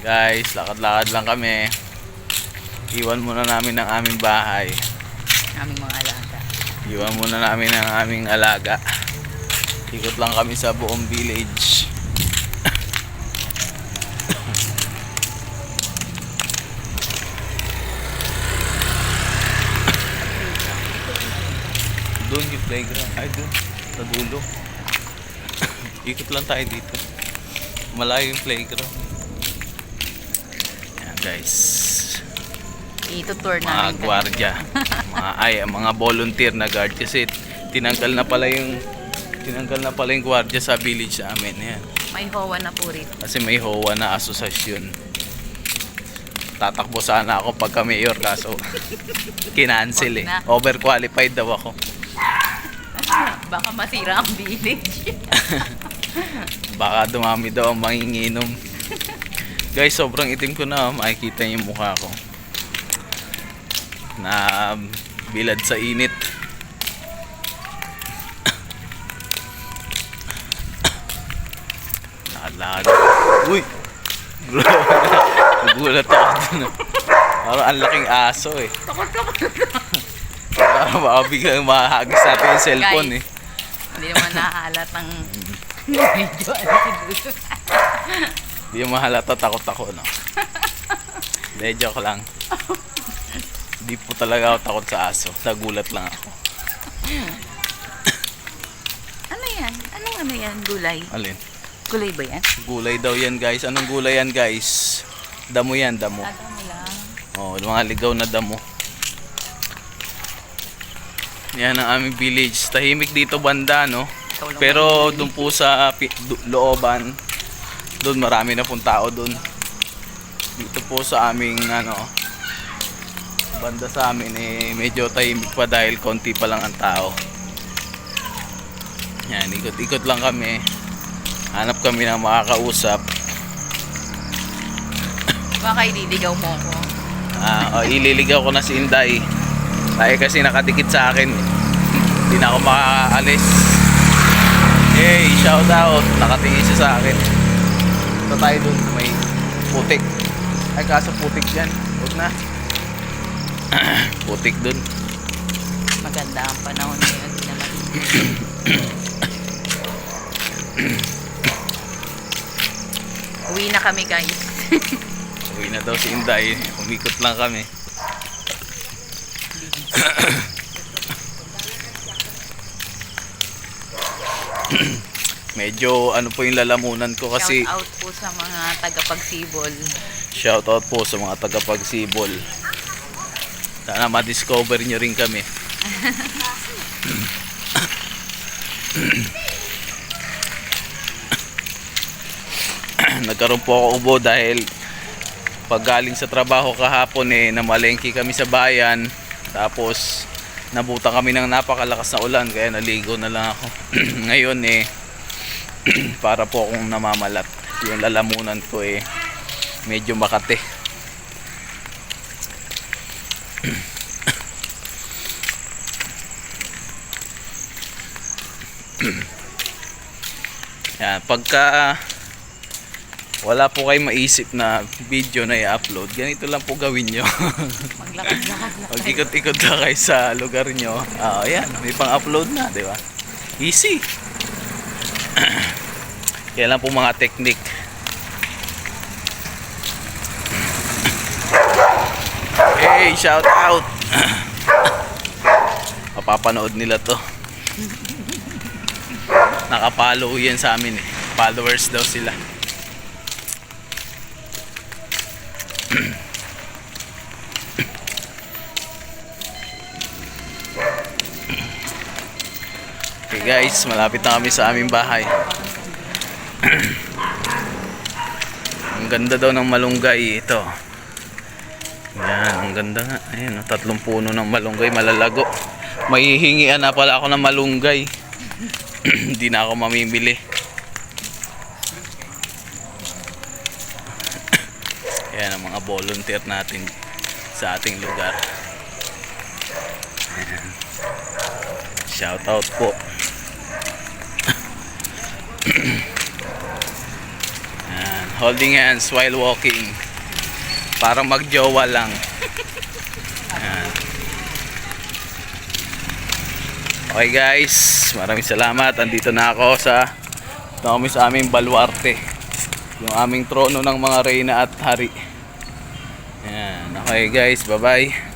Guys, lakad-lakad lang kami. Iwan muna namin ang aming bahay. Aming mga alaga. Iwan muna namin ang aming alaga. Ikot lang kami sa buong village. doon yung playground. Ay, doon. Sa dulo. Ikot lang tayo dito. Malayo yung playground. Guys. Itutour Mga namin. kayo. gwardya. mga, ay, mga volunteer na guard. Kasi tinanggal na pala yung tinanggal na pala yung gwardya sa village namin. Yan. May HOA na po rito. Kasi may HOA na asosasyon. Tatakbo sana ako pagka mayor kaso kinancel eh. Overqualified daw ako. Baka masira ang village. Baka dumami daw ang manginginom. Guys, sobrang itim ko na. oh. Makikita niyo yung mukha ko. Na um, bilad sa init. Lakad-lakad. Uy! Nagulat ako dun. ah. Parang ang laking aso eh. Takot ka pa. Parang baka biglang mahagis natin yung cellphone eh. Hindi naman nahalat ang video. Ano siguro. Hindi mo mahalata takot ako, no? Hindi, joke lang. Hindi po talaga ako takot sa aso. Nagulat lang ako. Ano yan? Anong ano yan? Gulay? Alin? Gulay ba yan? Gulay daw yan, guys. Anong gulay yan, guys? Damo yan, damo. Aga mo lang. Oh, mga ligaw na damo. Yan ang aming village. Tahimik dito banda, no? Pero doon po sa looban, doon marami na pong tao doon. Dito po sa aming ano, banda sa amin eh medyo tahimik pa dahil konti pa lang ang tao. Yan, ikot-ikot lang kami. Hanap kami ng makakausap. Baka ililigaw mo ko. Ah, oh, ililigaw ko na si Inday. Tayo kasi nakadikit sa akin. Hindi na ako makakaalis. Hey, shout out. Nakatingin siya sa akin. Ito tayo dun. May putik. Ay, kaso putik dyan. Huwag na. putik dun. Maganda ang panahon ngayon. Naman. Uwi na kami guys. Uwi na daw si Inday. Umikot lang kami. Medyo ano po yung lalamunan ko kasi Shout out po sa mga tagapagsibol. Shoutout po sa mga tagapagsibol. Sana ma-discover nyo rin kami. Nagkaroon po ako ubo dahil pag galing sa trabaho kahapon eh namalengke kami sa bayan tapos nabutan kami ng napakalakas na ulan kaya naligo na lang ako ngayon eh para po akong namamalat yung lalamunan ko eh medyo makate yan pagka wala po kayo maisip na video na i-upload ganito lang po gawin nyo na Pag kayo. sa lugar nyo, ah yan, may pang-upload na, di ba? Easy. Yan lang po mga technique. Hey, shout out! Mapapanood nila to. Nakapollow yan sa amin eh. Followers daw sila. Okay guys, malapit na kami sa aming bahay. ang ganda daw ng malunggay ito. Yan, ang ganda nga. Ayan, oh, tatlong puno ng malunggay, malalago. Mahihingian na pala ako ng malunggay. Hindi na ako mamimili. Yan ang mga volunteer natin sa ating lugar. Ayan. Shout out po. Holding hands while walking. Parang magjowa lang. Yan. Okay guys, maraming salamat. Andito na ako sa ito kami sa aming baluarte. Yung aming trono ng mga reyna at hari. Yan. Okay guys, bye-bye.